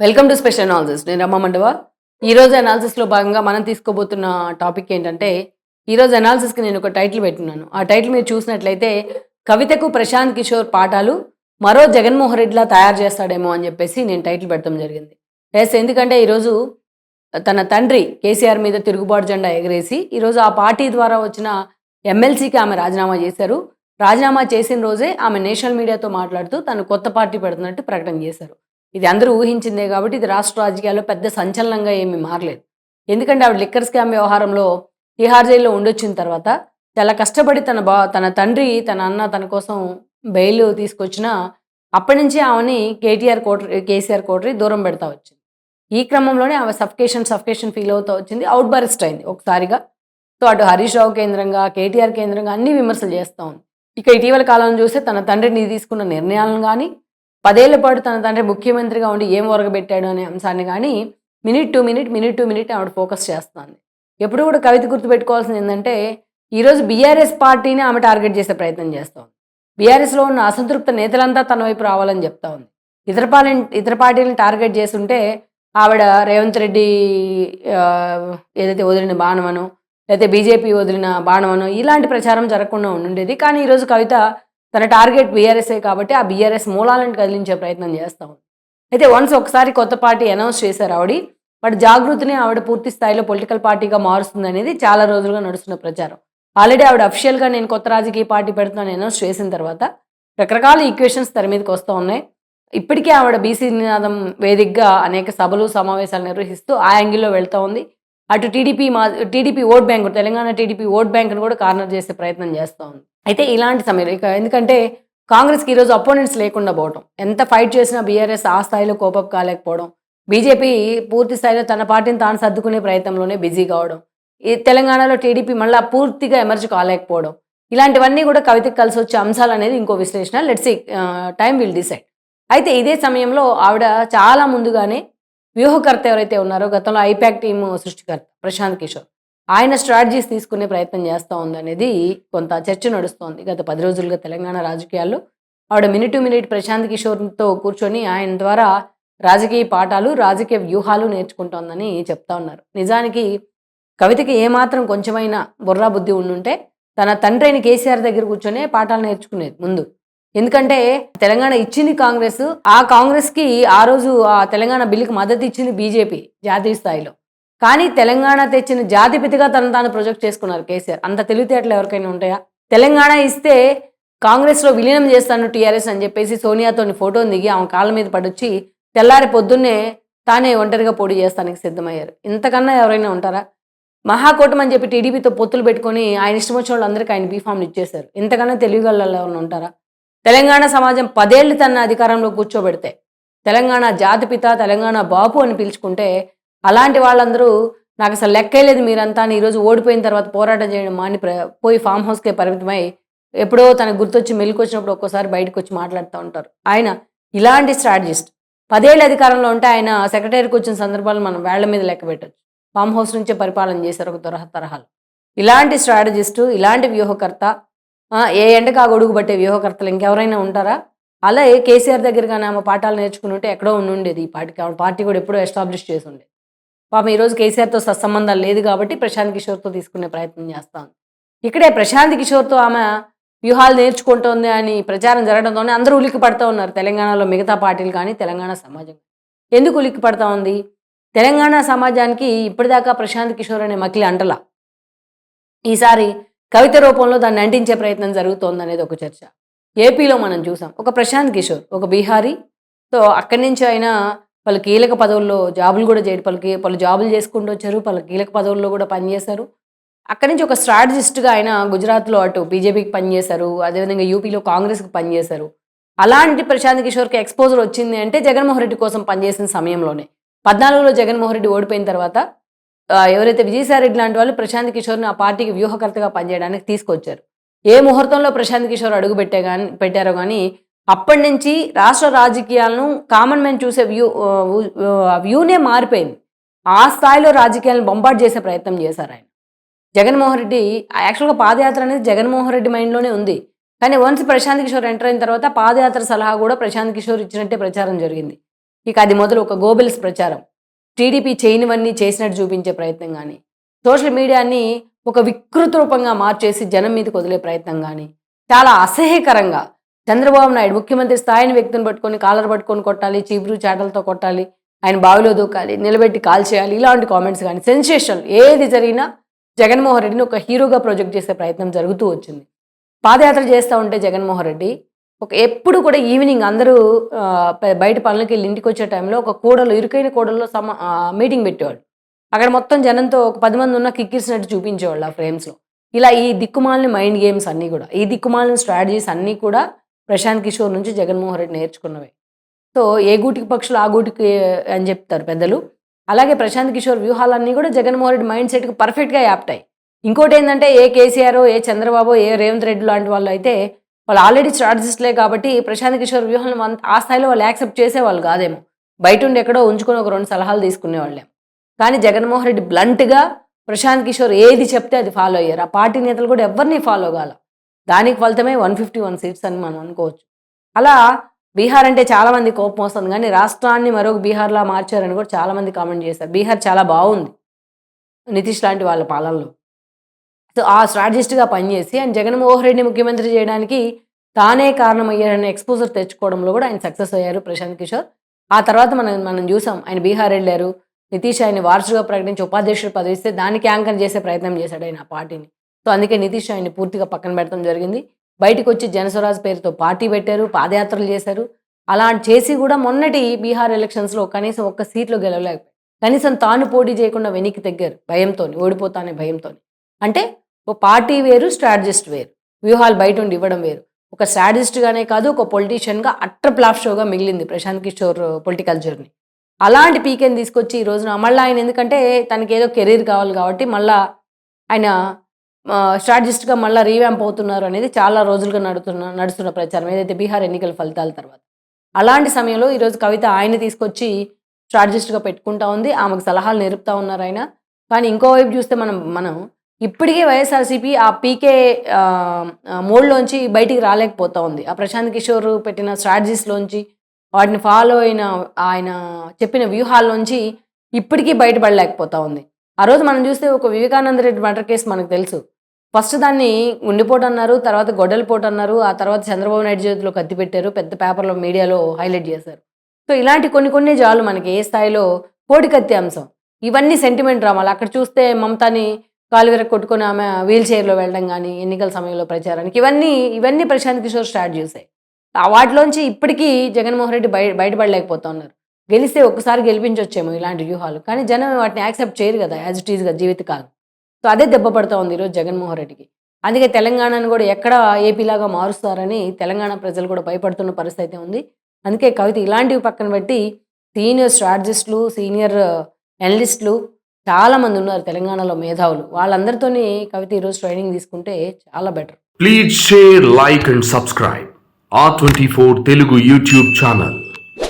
Welcome to special analysis నేను రమ్మ మండవ. ఈరోజు అనాలిసిస్లో భాగంగా మనం తీసుకోబోతున్న టాపిక్ ఏంటంటే ఈరోజు అనాలిసిస్కి నేను ఒక టైటిల్ పెట్టున్నాను. ఆ టైటిల్ మీరు చూసినట్లయితే కవితకు ప్రశాంత్ కిషోర్ పాఠాలు మరో జగన్మోహన్ రెడ్డిలా తయారు చేస్తాడేమో అని చెప్పేసి నేను టైటిల్ పెట్టడం జరిగింది. ఎస్ ఎందుకంటే ఈరోజు తన తండ్రి కేసీఆర్ మీద తిరుగుబాటు జెండా ఎగరేసి ఈరోజు ఆ పార్టీ ద్వారా వచ్చిన ఎమ్మెల్సీకి ఆమె రాజీనామా చేశారు. రాజీనామా చేసిన రోజే ఆమె నేషనల్ మీడియాతో మాట్లాడుతూ తను కొత్త పార్టీ పెడుతున్నట్టు ప్రకటన చేశారు. ఇది అందరూ ఊహించిందే కాబట్టి ఇది రాష్ట్ర రాజకీయాల్లో పెద్ద సంచలనంగా ఏమీ మారలేదు. ఎందుకంటే ఆవిడ లిక్కర్ స్కామ్ వ్యవహారంలో తిహార్ జైల్లో ఉండొచ్చిన తర్వాత చాలా కష్టపడి తన బా తన తండ్రి తన అన్న తన కోసం బెయిల్ తీసుకొచ్చిన అప్పటి నుంచి ఆమెని కేటీఆర్ కోటరీ కేసీఆర్ కోటరీ దూరం పెడతా వచ్చింది. ఈ క్రమంలోనే ఆమె సఫికేషన్ సఫికేషన్ ఫీల్ అవుతూ వచ్చింది. అవుట్ బరెస్ట్ అయింది ఒకసారిగా. సో అటు హరీష్ రావు కేంద్రంగా కేటీఆర్ కేంద్రంగా అన్ని విమర్శలు చేస్తూ ఉంది. ఇక ఇటీవల కాలం చూస్తే తన తండ్రిని తీసుకున్న నిర్ణయాలను కానీ పదేళ్ళ పాటు తన తండ్రి ముఖ్యమంత్రిగా ఉండి ఏం ఒరగబెట్టాడు అనే అంశాన్ని కానీ minute to minute minute to minute ఆవిడ ఫోకస్ చేస్తుంది. ఎప్పుడు కూడా కవిత గుర్తుపెట్టుకోవాల్సింది ఏంటంటే ఈరోజు బీఆర్ఎస్ పార్టీని ఆమె టార్గెట్ చేసే ప్రయత్నం చేస్తూ ఉంది బీఆర్ఎస్లో ఉన్న అసంతృప్త నేతలంతా తన వైపు రావాలని చెప్తా ఉంది ఇతర పార్టీ ఇతర పార్టీలను టార్గెట్ చేస్తుంటే ఆవిడ రేవంత్ రెడ్డి ఏదైతే వదిలిన బాణమనో లేకపోతే బీజేపీ వదిలిన బాణమనో ఇలాంటి ప్రచారం జరగకుండా ఉండేది కానీ ఈరోజు కవిత తన టార్గెట్ బీఆర్ఎస్ఏ కాబట్టి ఆ బీఆర్ఎస్ మూలాలను కదిలించే ప్రయత్నం చేస్తా ఉంది. అయితే వన్స్ ఒకసారి కొత్త పార్టీ అనౌన్స్ చేశారు ఆవిడ బట్ జాగృతిని ఆవిడ పూర్తి స్థాయిలో పొలిటికల్ పార్టీగా మారుస్తుంది అనేది చాలా రోజులుగా నడుస్తున్న ప్రచారం. ఆల్రెడీ ఆవిడ అఫిషియల్గా నేను కొత్త రాజకీయ పార్టీ పెడుతున్నాను అనౌన్స్ చేసిన తర్వాత రకరకాల ఈక్వేషన్స్ తెర మీదకి వస్తూ ఉన్నాయి. ఇప్పటికే ఆవిడ బీసీ నినాదం వేదికగా అనేక సభలు సమావేశాలు నిర్వహిస్తూ ఆ యాంగిల్లో వెళ్తూ ఉంది. అటు టీడీపీ మా TDP vote bank Telangana TDP vote బ్యాంక్ను కూడా కార్నర్ చేసే ప్రయత్నం చేస్తూ ఉంది అయితే ఇలాంటి సమయంలో ఇక ఎందుకంటే కాంగ్రెస్కి ఈరోజు అపోనెంట్స్ లేకుండా పోవడం ఎంత ఫైట్ చేసినా బీఆర్ఎస్ ఆ స్థాయిలో కోపప్ కాలేకపోవడం బీజేపీ పూర్తి స్థాయిలో తన పార్టీని తాను సర్దుకునే ప్రయత్నంలోనే బిజీ కావడం ఈ తెలంగాణలో టీడీపీ మళ్ళీ పూర్తిగా ఎమర్జ్ కాలేకపోవడం ఇలాంటివన్నీ కూడా కవితకు కలిసి వచ్చే అంశాలు అనేది ఇంకో విశ్లేషణ. లెట్స్ టైం విల్ డిసైడ్ అయితే ఇదే సమయంలో ఆవిడ చాలా ముందుగానే వ్యూహకర్త ఎవరైతే ఉన్నారో గతంలో ఐపాక్ టీమ్ సృష్టికర్త ప్రశాంత్ కిషోర్. ఆయన స్ట్రాటజీస్ తీసుకునే ప్రయత్నం చేస్తూ ఉందనేది కొంత చర్చ నడుస్తోంది. గత పది రోజులుగా తెలంగాణ రాజకీయాల్లో ఆవిడ మినిట్ టు మినిట్ ప్రశాంత్ కిషోర్తో కూర్చొని ఆయన ద్వారా రాజకీయ పాఠాలు రాజకీయ వ్యూహాలు నేర్చుకుంటోందని చెప్తా ఉన్నారు. నిజానికి కవితకి ఏమాత్రం కొంచెమైనా బుర్రా బుద్ధి ఉండుంటే తన తండ్రి అయిన కేసీఆర్ దగ్గర కూర్చొనే పాఠాలు నేర్చుకునేది ముందు. ఎందుకంటే తెలంగాణ ఇచ్చింది కాంగ్రెస్ ఆ కాంగ్రెస్కి ఆ రోజు ఆ తెలంగాణ బిల్లుకి మద్దతు ఇచ్చింది బీజేపీ జాతీయ స్థాయిలో. కానీ తెలంగాణ తెచ్చిన జాతిపితిగా తను తాను ప్రొజెక్ట్ చేసుకున్నారు కేసీఆర్. అంత తెలివితేటలు ఎవరికైనా ఉంటాయా? తెలంగాణ ఇస్తే కాంగ్రెస్లో విలీనం చేస్తాను టీఆర్ఎస్ అని చెప్పేసి సోనియాతోని ఫోటోని దిగి ఆమె కాళ్ళ మీద పడొచ్చి తెల్లారి పొద్దున్నే తానే ఒంటరిగా పోటీ చేస్తానికి సిద్ధమయ్యారు. ఇంతకన్నా ఎవరైనా ఉంటారా? మహాకూటమి అని చెప్పి టీడీపీతో పొత్తులు పెట్టుకొని ఆయన ఇష్టం వచ్చిన వాళ్ళందరికీ ఆయన బీఫామ్లు ఇచ్చేశారు. ఇంతకన్నా తెలివిగల ఎవరైనా ఉంటారా? తెలంగాణ సమాజం పదేళ్ళు తన అధికారంలో కూర్చోబెడితే తెలంగాణ జాతిపిత తెలంగాణ బాపు అని పిలుచుకుంటే అలాంటి వాళ్ళందరూ నాకు అసలు లెక్కే లేదు మీరంతా అని ఈరోజు ఓడిపోయిన తర్వాత పోరాటం చేయడం మాని పోయి ఫామ్ హౌస్కే పరిమితమై ఎప్పుడో తనకు గుర్తొచ్చి మెలుకొచ్చినప్పుడు ఒక్కోసారి బయటకు వచ్చి మాట్లాడుతూ ఉంటారు. ఆయన ఇలాంటి స్ట్రాటజిస్ట్. పదేళ్ళ అధికారంలో ఉంటే ఆయన సెక్రటరీకి వచ్చిన సందర్భాలు మనం వేళ్ళ మీద లెక్క పెట్టచ్చు. ఫామ్ హౌస్ నుంచే పరిపాలన చేశారు ఒక తరహా తరహాలు. ఇలాంటి స్ట్రాటజిస్టు ఇలాంటి వ్యూహకర్త ఏ ఎండకు ఆ గొడుగు పట్టే వ్యూహకర్తలు ఇంకెవరైనా ఉంటారా? అలాగే కేసీఆర్ దగ్గర కానీ ఆమె పాఠాలు నేర్చుకుని ఉంటే ఎక్కడో ఉండి ఉండేది. ఈ పార్టీకి ఆమె పార్టీ కూడా ఎప్పుడో ఎస్టాబ్లిష్ చేసి ఉండేది పాపం ఈరోజు కేసీఆర్తో సత్సంబంధాలు లేదు కాబట్టి ప్రశాంత్ కిషోర్తో తీసుకునే ప్రయత్నం చేస్తాను ఇక్కడే ప్రశాంత్ కిషోర్తో ఆమె వ్యూహాలు నేర్చుకుంటోంది అని ప్రచారం జరగడంతోనే అందరూ ఉలిక్కి పడుతూ ఉన్నారు. తెలంగాణలో మిగతా పార్టీలు కానీ తెలంగాణ సమాజం ఎందుకు ఉలిక్కి పడతా ఉంది? తెలంగాణ సమాజానికి ఇప్పటిదాకా ప్రశాంత్ కిషోర్ అనే మకిలి అంటలా? ఈసారి కవిత రూపంలో దాన్ని అంటించే ప్రయత్నం జరుగుతోంది అనేది ఒక చర్చ. ఏపీలో మనం చూసాం. ఒక ప్రశాంత్ కిషోర్ ఒక బీహారీ. సో అక్కడి నుంచి ఆయన పలు కీలక పదవుల్లో జాబులు కూడా చేయడం పలుకి పలు జాబులు చేసుకుంటూ వచ్చారు. పలు కీలక పదవుల్లో కూడా పనిచేశారు. అక్కడి నుంచి ఒక స్ట్రాటజిస్ట్గా ఆయన గుజరాత్లో అటు బీజేపీకి పనిచేశారు. అదేవిధంగా యూపీలో కాంగ్రెస్కి పనిచేశారు. అలాంటి ప్రశాంత్ కిషోర్కి ఎక్స్పోజర్ వచ్చింది అంటే జగన్మోహన్ రెడ్డి కోసం పనిచేసిన సమయంలోనే. పద్నాలుగులో జగన్మోహన్ రెడ్డి ఓడిపోయిన తర్వాత ఎవరైతే విజయసాయిరెడ్డి లాంటి వాళ్ళు ప్రశాంత్ కిషోర్ని ఆ పార్టీకి వ్యూహకర్తగా పనిచేయడానికి తీసుకొచ్చారు. ఏ ముహూర్తంలో ప్రశాంత్ కిషోర్ అడుగు పెట్టే కానీ పెట్టారో కానీ అప్పటి నుంచి రాష్ట్ర రాజకీయాలను కామన్ మ్యాన్ చూసే వ్యూ వ్యూనే మారిపోయింది. ఆ స్థాయిలో రాజకీయాలను బొంబాట్ చేసే ప్రయత్నం చేశారు ఆయన. జగన్మోహన్ రెడ్డి యాక్చువల్గా పాదయాత్ర అనేది జగన్మోహన్ రెడ్డి మైండ్లోనే ఉంది. కానీ వన్స్ ప్రశాంత్ కిషోర్ ఎంటర్ అయిన తర్వాత పాదయాత్ర సలహా కూడా ప్రశాంత్ కిషోర్ ఇచ్చినట్టే ప్రచారం జరిగింది. ఇక అది మొదలు ఒక గోబెల్స్ ప్రచారం. టీడీపీ చేయనివన్నీ చేసినట్టు చూపించే ప్రయత్నం కానీ సోషల్ మీడియాని ఒక వికృత రూపంగా మార్చేసి జనం మీదకి వదిలే ప్రయత్నం కానీ చాలా అసహ్యకరంగా చంద్రబాబు నాయుడు ముఖ్యమంత్రి స్థాయిని వ్యక్తిని పట్టుకొని కాలర్ పట్టుకొని కొట్టాలి చీపురు చాటలతో కొట్టాలి ఆయన బావిలో దూకాలి నిలబెట్టి కాల్ చేయాలి ఇలాంటి కామెంట్స్ కానీ సెన్సేషన్ ఏది జరిగినా జగన్మోహన్ రెడ్డిని ఒక హీరోగా ప్రొజెక్ట్ చేసే ప్రయత్నం జరుగుతూ వచ్చింది. పాదయాత్ర చేస్తూ ఉంటే జగన్మోహన్ రెడ్డి ఒక ఎప్పుడు కూడా ఈవినింగ్ అందరూ బయట పనులకి వెళ్ళి ఇంటికి వచ్చే టైంలో ఒక కూడలు ఇరుకైన కూడల్లో సమ మీటింగ్ పెట్టేవాడు అక్కడ మొత్తం జనంతో ఒక పది మంది ఉన్న కిక్కిరిసినట్టు చూపించేవాళ్ళు ఆ ఫ్రేమ్స్లో. ఇలా ఈ దిక్కుమాలిన మైండ్ గేమ్స్ అన్నీ కూడా ఈ దిక్కుమాలిన స్ట్రాటజీస్ అన్నీ కూడా ప్రశాంత్ కిషోర్ నుంచి జగన్మోహన్ రెడ్డి నేర్చుకున్నవే. సో ఏ గూటికి పక్షులు ఆ గూటికి అని చెప్తారు పెద్దలు. అలాగే ప్రశాంత్ కిషోర్ వ్యూహాలన్నీ కూడా జగన్మోహన్ రెడ్డి మైండ్ సెట్కి పర్ఫెక్ట్గా యాప్టాయి ఇంకోటి ఏంటంటే ఏ కేసీఆర్ ఏ చంద్రబాబు ఏ రేవంత్ రెడ్డి లాంటి వాళ్ళు అయితే వాళ్ళు ఆల్రెడీ స్ట్రాటజిస్ట్లే కాబట్టి ప్రశాంత్ కిషోర్ వ్యూహాలను ఆ స్థాయిలో వాళ్ళు యాక్సెప్ట్ చేసేవాళ్ళు కాదేమో. బయట ఉండి ఎక్కడో ఉంచుకొని ఒక రెండు సలహాలు తీసుకునేవాళ్ళే. కానీ జగన్మోహన్ రెడ్డి బ్లంట్గా ప్రశాంత్ కిషోర్ ఏది చెప్తే అది ఫాలో అయ్యారు. ఆ పార్టీ నేతలు కూడా ఎవరిని ఫాలో కాల. దానికి ఫలితమే వన్ ఫిఫ్టీ వన్ సీట్స్ అని మనం అనుకోవచ్చు. అలా బీహార్ అంటే చాలామంది కోపం వస్తుంది. కానీ రాష్ట్రాన్ని మరొక బీహార్లా మార్చారని కూడా చాలామంది కామెంట్ చేశారు. బీహార్ చాలా బాగుంది. నితీష్ లాంటి వాళ్ళ పాలనలో. ఆ స్ట్రాటజిస్ట్గా పనిచేసి ఆయన జగన్మోహన్ రెడ్డి ముఖ్యమంత్రి చేయడానికి తానే కారణమయ్యారనే ఎక్స్పోజర్ తెచ్చుకోవడంలో కూడా ఆయన సక్సెస్ అయ్యారు ప్రశాంత్ కిషోర్. ఆ తర్వాత మనం మనం చూసాం ఆయన బీహార్ వెళ్ళారు నితీష్ ఆయన వారసుగా ప్రకటించి ఉపాధ్యక్షుడు పదవిస్తే దానికి యాంకర్ చేసే ప్రయత్నం చేశాడు ఆయన ఆ పార్టీని. సో అందుకే నితీష్ ఆయన్ని పూర్తిగా పక్కన పెడతాం జరిగింది. బయటకు వచ్చి జనస్వరాజ్ పేరుతో పార్టీ పెట్టారు పాదయాత్రలు చేశారు. అలా చేసి కూడా మొన్నటి బీహార్ ఎలక్షన్స్లో కనీసం ఒక్క సీట్లో గెలవలేకపోయారు. కనీసం తాను పోటీ చేయకుండా వెనక్కి తగ్గారు భయంతో ఓడిపోతానే భయంతో అంటే ఓ పార్టీ వేరు స్ట్రాటజిస్ట్ వేరు. వ్యూహాలు బయట ఉండి ఇవ్వడం వేరు. ఒక స్ట్రాటజిస్ట్గానే కాదు ఒక పొలిటీషియన్గా అట్టర్ ప్లాఫ్ షోగా మిగిలింది ప్రశాంత్ కిషోర్ పొలిటికల్ జర్నీ. అలాంటి పీకేని తీసుకొచ్చి ఈ రోజున మళ్ళీ ఆయన ఎందుకంటే తనకి ఏదో కెరీర్ కావాలి కాబట్టి మళ్ళా ఆయన స్ట్రాటజిస్ట్గా మళ్ళీ రీవ్యాంప్ అవుతున్నారు అనేది చాలా రోజులుగా నడుతున్న నడుస్తున్న ప్రచారం ఏదైతే బీహార్ ఎన్నికల ఫలితాల తర్వాత. అలాంటి సమయంలో ఈరోజు కవిత ఆయన తీసుకొచ్చి స్ట్రాటజిస్ట్గా పెట్టుకుంటా ఉంది ఆమెకు సలహాలు నేర్పుతా ఉన్నారు ఆయన. కానీ ఇంకోవైపు చూస్తే మనం మనం ఇప్పటికే వైఎస్ఆర్సీపీ ఆ పీకే మోడ్లోంచి బయటికి రాలేకపోతా ఉంది. ఆ ప్రశాంత్ కిషోర్ పెట్టిన స్ట్రాటజీస్లోంచి వాటిని ఫాలో అయిన ఆయన చెప్పిన వ్యూహాల్లోంచి ఇప్పటికీ బయటపడలేకపోతా ఉంది. ఆ రోజు మనం చూస్తే ఒక వివేకానంద రెడ్డి మర్డర్ కేసు మనకు తెలుసు. ఫస్ట్ దాన్ని ఉండిపోటు అన్నారు తర్వాత గొడ్డలిపోటు అన్నారు ఆ తర్వాత చంద్రబాబు నాయుడు చేతిలో కత్తి పెట్టారు పెద్ద పేపర్లో మీడియాలో హైలైట్ చేశారు. సో ఇలాంటి కొన్ని కొన్ని జాలు మనకి ఏ స్థాయిలో కోడి కత్తి అంశం. ఇవన్నీ సెంటిమెంట్ డ్రామాలు. అక్కడ చూస్తే మమతాని కాలు విరగ కొట్టుకొని ఆమె వీల్ చైర్లో వెళ్ళడం కానీ ఎన్నికల సమయంలో ప్రచారానికి ఇవన్నీ ఇవన్నీ ప్రశాంత్ కిషోర్ స్టార్ట్ చేశాయి. వాటిలోంచి ఇప్పటికీ జగన్మోహన్ రెడ్డి బయ బయటపడలేకపోతా ఉన్నారు గెలిస్తే ఒక్కసారి గెలిపించొచ్చేమో ఇలాంటి వ్యూహాలు. కానీ జనం వాటిని యాక్సెప్ట్ చేయరు కదా యాజ్ ఇట్ ఈజ్గా జీవితకాలం సో అదే దెబ్బ పడుతూ ఉంది ఈరోజు జగన్మోహన్ రెడ్డికి. అందుకే తెలంగాణను కూడా ఎక్కడ ఏపీలాగా మారుస్తారని తెలంగాణ ప్రజలు కూడా భయపడుతున్న పరిస్థితి అయితే ఉంది. అందుకే కవిత ఇలాంటివి పక్కన పెట్టి సీనియర్ స్ట్రాటజిస్టులు సీనియర్ అనలిస్టులు చాలా మంది ఉన్నారు తెలంగాణలో మేధావులు. వాళ్ళందరితోనే కవిత ఈ రోజు ట్రైనింగ్ తీసుకుంటే చాలా better please share like and subscribe ఆ twenty four Telugu YouTube channel